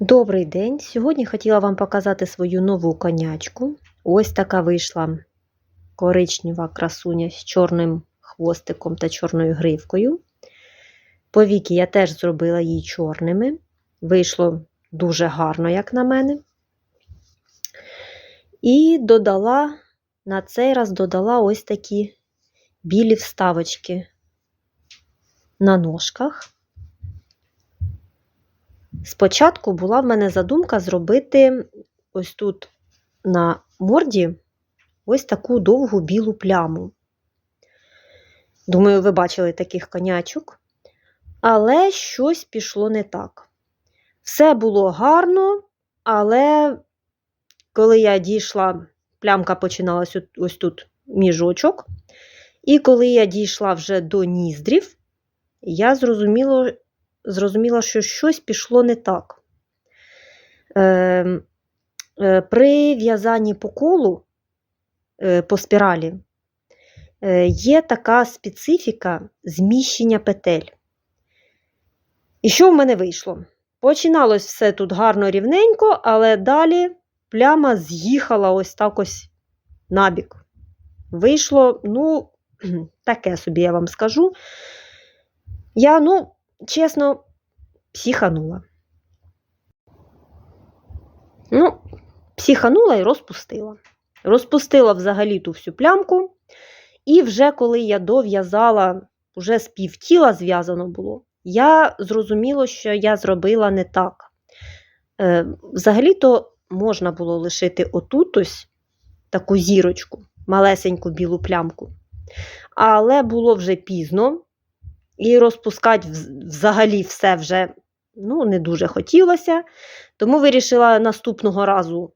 Добрий день! Сьогодні хотіла вам показати свою нову конячку. Ось така вийшла коричнева красуня з чорним хвостиком та чорною гривкою. Повіки я теж зробила її чорними. Вийшло дуже гарно, як на мене. І додала, на цей раз додала ось такі білі вставочки на ножках. Спочатку була в мене задумка зробити ось тут на морді ось таку довгу білу пляму. Думаю, ви бачили таких конячок. Але щось пішло не так. Все було гарно, але коли я дійшла, плямка починалась ось тут між очок. І коли я дійшла вже до ніздрів, я зрозуміла, зрозуміла, що щось пішло не так. Е, е, При в'язанні по колу е, по спіралі е, є така специфіка зміщення петель. І що в мене вийшло? Починалось все тут гарно рівненько, але далі пляма з'їхала ось так ось набік. Вийшло, ну, таке собі я вам скажу. Я, ну, чесно, психанула. Ну, психанула і розпустила. Розпустила взагалі ту всю плямку. І вже коли я дов'язала, вже з півтіла зв'язано було, я зрозуміла, що я зробила не так. Е, Взагалі-то можна було лишити отут ось таку зірочку, малесеньку білу плямку. Але було вже пізно, і розпускати взагалі все вже ну, не дуже хотілося. Тому вирішила наступного разу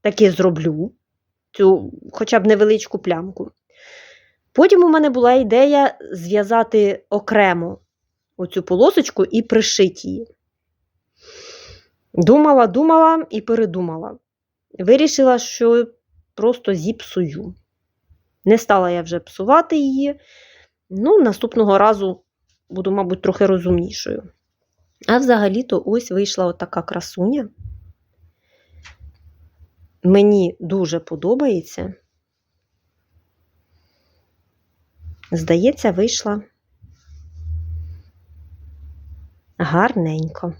таки зроблю цю хоча б невеличку плямку. Потім у мене була ідея зв'язати окремо оцю полосочку і пришити її. Думала, думала і передумала. Вирішила, що просто зіпсую. Не стала я вже псувати її. Ну, наступного разу буду, мабуть, трохи розумнішою. А взагалі-то ось вийшла отака красуня. Мені дуже подобається. Здається, вийшла гарненько.